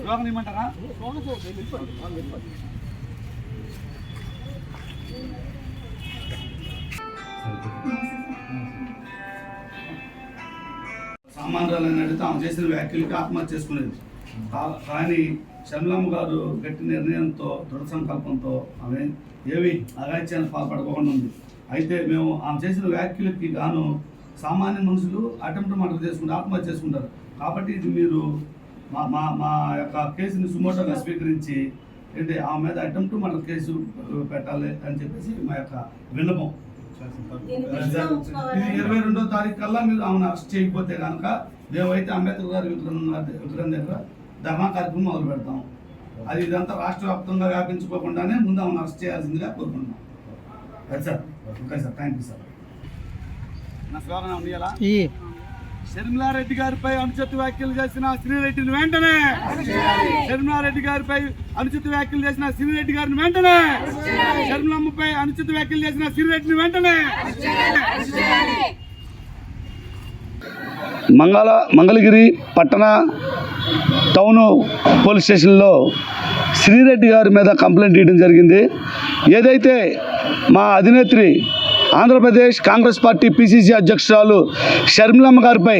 శ్లోకం ఇమ్మంటారా సామాన్యాలను అడిగితే ఆమె చేసిన వ్యాఖ్యలకి ఆత్మహత్య చేసుకునేది. కానీ శర్మిలమ్మ గారు గట్టి నిర్ణయంతో దృఢ సంకల్పంతో ఆమె ఏవి అగాత్యాన్ని పాల్పడకుండా ఉంది. అయితే మేము ఆమె చేసిన వ్యాఖ్యలకి గాను సామాన్య మనుషులు అటెంప్ట్ మర్డర్ చేసుకుంటారు ఆత్మహత్య చేసుకుంటారు. కాబట్టి ఇది మీరు మా మా మా యొక్క కేసుని సుమోటోగా స్వీకరించి ఏంటి ఆమె మీద అటెంప్ట్ మర్డర్ కేసు పెట్టాలి అని చెప్పేసి మా యొక్క విన్నపం. ఇది ఇరవై రెండో తారీఖు కల్లా మీరు ఆమెను అరెస్ట్ చేయకపోతే కనుక మేమైతే అంబేద్కర్ గారి విగ్రహం గారి- విగ్రహం దగ్గర ధర్నా కార్యక్రమం మొదలు పెడతాం. అది ఇదంతా రాష్ట్ర వ్యాప్తంగా వ్యాపించుకోకుండానే ముందు ఆమెను అరెస్ట్ చేయాల్సిందిగా కోరుకుంటున్నాం. అది sir okay sir thank you sir నా స్లోగన్ ఉండాలా ఈ షర్మిలారెడ్డి గారిపై అనుచిత వ్యాఖ్యలు చేసిన శ్రీరెడ్డిని వెంటనే! షర్మిలారెడ్డి గారిపై అనుచిత వ్యాఖ్యలు చేసిన శ్రీరెడ్డి గారిని వెంటనే! షర్మిలమ్మపై అనుచిత వ్యాఖ్యలు చేసిన శ్రీరెడ్డిని వెంటనే! మంగళ మంగళగిరి పట్టణ టౌను పోలీస్ స్టేషన్లో శ్రీరెడ్డి గారి మీద కంప్లైంట్ ఇవ్వడం జరిగింది. ఏదైతే మా అధినేత్రి ఆంధ్రప్రదేశ్ కాంగ్రెస్ పార్టీ పిసిసి అధ్యక్షురాలు షర్మిలమ్మ గారిపై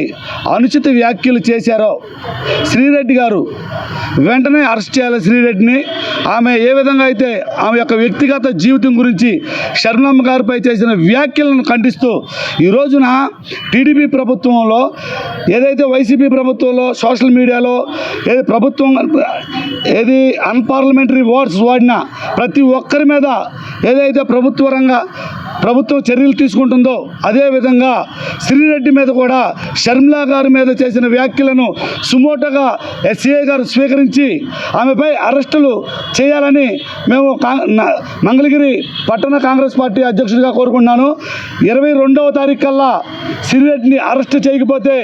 అనుచిత వ్యాఖ్యలు చేశారో శ్రీరెడ్డి గారు. వెంటనే అరెస్ట్ చేయాలి శ్రీరెడ్డిని. ఆమె ఏ విధంగా అయితే ఆమె యొక్క వ్యక్తిగత జీవితం గురించి షర్మిలమ్మ గారిపై చేసిన వ్యాఖ్యలను ఖండిస్తూ ఈ రోజున టీడీపీ ప్రభుత్వంలో ఏదైతే వైసీపీ ప్రభుత్వంలో సోషల్ మీడియాలో ఏది ప్రభుత్వం ఏది అన్పార్లమెంటరీ వర్డ్స్ వాడిన ప్రతి ఒక్కరి మీద ఏదైతే ప్రభుత్వ రంగ ప్రభుత్వం చర్యలు తీసుకుంటుందో అదేవిధంగా శ్రీరెడ్డి మీద కూడా షర్మిలా గారి మీద చేసిన వ్యాఖ్యలను సుమోటగా ఎస్సీఐ గారు స్వీకరించి ఆమెపై అరెస్టులు చేయాలని మేము మంగళగిరి పట్టణ కాంగ్రెస్ పార్టీ అధ్యక్షుడిగా కోరుకున్నాను ఇరవై రెండవ తారీఖు కల్లా శ్రీరెడ్డిని అరెస్ట్ చేయకపోతే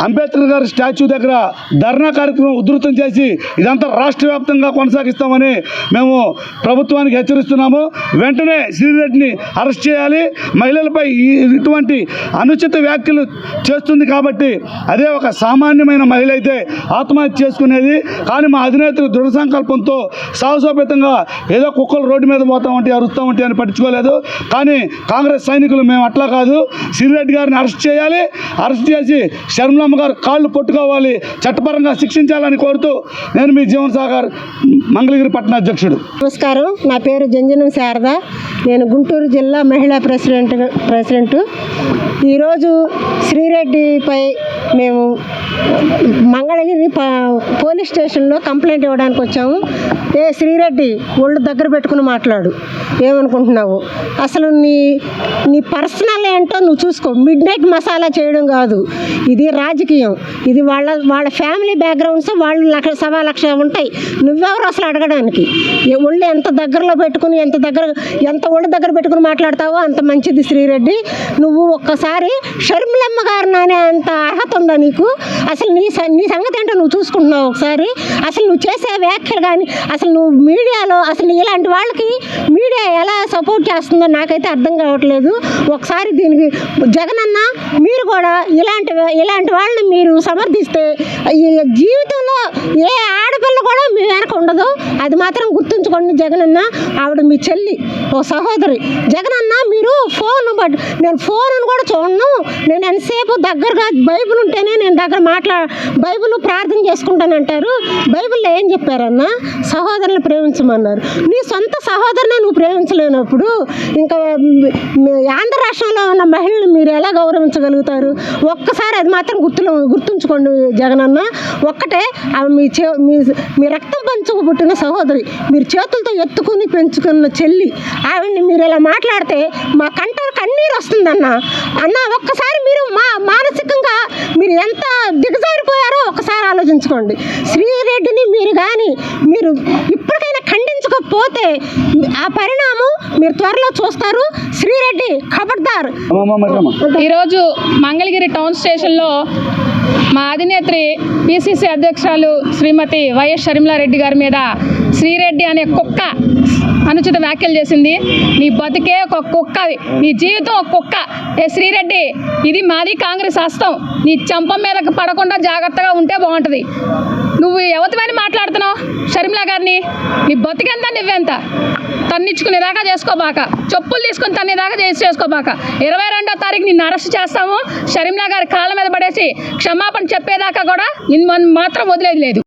అంబేద్కర్ గారి స్టాచ్యూ దగ్గర ధర్నా కార్యక్రమం ఉధృతం చేసి ఇదంతా రాష్ట్ర వ్యాప్తంగా కొనసాగిస్తామని మేము ప్రభుత్వానికి హెచ్చరిస్తున్నాము. వెంటనే శ్రీరెడ్డిని అరెస్ట్ చేయాలి. మహిళలపై ఈ- ఇటువంటి అనుచిత వ్యాఖ్యలు చేస్తుంది కాబట్టి అదే ఒక సామాన్యమైన మహిళ అయితే ఆత్మహత్య చేసుకునేది. కానీ మా అధినేతలు దృఢ సంకల్పంతో సాహసోపేతంగా ఏదో కుక్కలు రోడ్డు మీద పోతామంటే అరుస్తామంటే అని పట్టించుకోలేదు. కానీ కాంగ్రెస్ సైనికులు మేము అట్లా కాదు. శ్రీరెడ్డి గారిని అరెస్ట్ చేయాలి. అరెస్ట్ చేసి శర్మలమ్మ గారు కాళ్ళు పట్టుకోవాలి చట్టపరంగా శిక్షించాలని కోరుతూ నేను మీ జీవన్ సాగర్ మంగళగిరి పట్టణ అధ్యక్షుడు. నమస్కారం. నా పేరు జంజనం శారద. నేను గుంటూరు జిల్లా మహిళా ప్రెసిడెంట్ ప్రెసిడెంట్. ఈరోజు శ్రీరెడ్డిపై మేము మంగళగిరి పోలీస్ స్టేషన్లో కంప్లైంట్ ఇవ్వడానికి వచ్చాము. ఏ శ్రీరెడ్డి ఒళ్ళు దగ్గర పెట్టుకుని మాట్లాడు. ఏమనుకుంటున్నావు? అసలు నీ నీ పర్సనల్ ఏంటో నువ్వు చూసుకో. మిడ్ నైట్ మసాలా చేయడం కాదు. ఇది రాజకీయం. ఇది వాళ్ళ వాళ్ళ ఫ్యామిలీ బ్యాక్గ్రౌండ్స్ వాళ్ళు లక్ష సవా లక్ష ఉంటాయి. నువ్వెవరు అసలు అడగడానికి? ఒళ్ళు ఎంత దగ్గరలో పెట్టుకుని ఎంత దగ్గర ఎంత ఒళ్ళు దగ్గర పెట్టుకుని మాట్లాడతావో అంత మంచిది శ్రీరెడ్డి. నువ్వు ఒక్కసారి షర్మిలమ్మ గారిని అనే అంత అర్హత ఉందా నీకు? అసలు నీ నీ సంగతి ఏంటో నువ్వు చూసుకుంటున్నావు ఒకసారి. అసలు నువ్వు చేసే వ్యాఖ్యలు కానీ అసలు నువ్వు మీడియాలో అసలు ఇలాంటి వాళ్ళకి మీడియా ఎలా సపోర్ట్ చేస్తుందో నాకైతే అర్థం కావట్లేదు. ఒకసారి దీనికి జగనన్న మీరు కూడా ఇలాంటి ఇలాంటి వాళ్ళని మీరు సమర్థిస్తే ఈ జీవితంలో ఏ ఆడపిల్ల కూడా మీ వెనక ఉండదు. అది మాత్రం గుర్తుంచుకోండి జగనన్న ఆవిడ మీ చెల్లి ఓ సహోదరి. జగనన్న నేను ఫోన్ బట్ నేను ఫోన్ కూడా చూడను. నేను ఎంతసేపు దగ్గరగా బైబిల్ ఉంటేనే నేను దగ్గర మాట్లా బైబిల్ ప్రార్థన చేసుకుంటానంటారు బైబిల్లో ఏం చెప్పారన్నా? సహోదరుని ప్రేమించమన్నారు. నీ సొంత సహోదరుని నువ్వు ప్రేమించలేనప్పుడు ఇంకా ఆంధ్ర రాష్ట్రంలో ఉన్న మహిళలు మీరు ఎలా గౌరవించగలుగుతారు? ఒక్కసారి అది మాత్రం గుర్తులో గుర్తుంచుకోండి జగనన్న. ఒక్కటే ఆమె మీ చే మీ మీ రక్తం పంచుకు పుట్టిన సహోదరి. మీరు చేతులతో ఎత్తుకుని పెంచుకున్న చెల్లి. ఆవిడ్ని మీరు ఇలా మాట్లాడితే మా కంట కన్నీరు వస్తుందన్న. అన్న ఒక్కసారి మీరు మా మానసికంగా మీరు ఎంత దిగజారిపోయారో ఒకసారి ఆలోచించుకోండి. శ్రీరెడ్డిని మీరు కానీ మీరు ఇప్పటికైనా ఖండించకపోతే ఆ పరిణామం మీరు త్వరలో చూస్తారు. శ్రీరెడ్డి ఖబర్దార్ ఈరోజు మంగళగిరి టౌన్ స్టేషన్లో మా అధినేత్రి పిసిసి అధ్యక్షురాలు శ్రీమతి వైఎస్ షర్మిలారెడ్డి గారి మీద శ్రీరెడ్డి అనే కుక్క అనుచిత వ్యాఖ్యలు చేసింది. నీ బతికే ఒక కుక్కవి నీ జీవితం ఒక కుక్క. ఏ శ్రీరెడ్డి ఇది మాది కాంగ్రెస్ హస్తం. నీ చంప మీదకి పడకుండా జాగ్రత్తగా ఉంటే బాగుంటుంది. నువ్వు ఎవతమని మాట్లాడుతున్నావు? షర్మిలా గారిని? నీ బతికెంత నువ్వెంత? తన్నిచ్చుకునేదాకా చేసుకోబాక. చెప్పులు తీసుకుని తన్నేదాకా చేసి చేసుకోబాక. ఇరవై రెండో తారీఖు నిన్ను అరెస్ట్ చేస్తాము. షర్మిలా గారి కాళ్ళ మీద పడేసి క్షమాపణ చెప్పేదాకా కూడా నిన్ను మనం మాత్రం వదిలేది లేదు.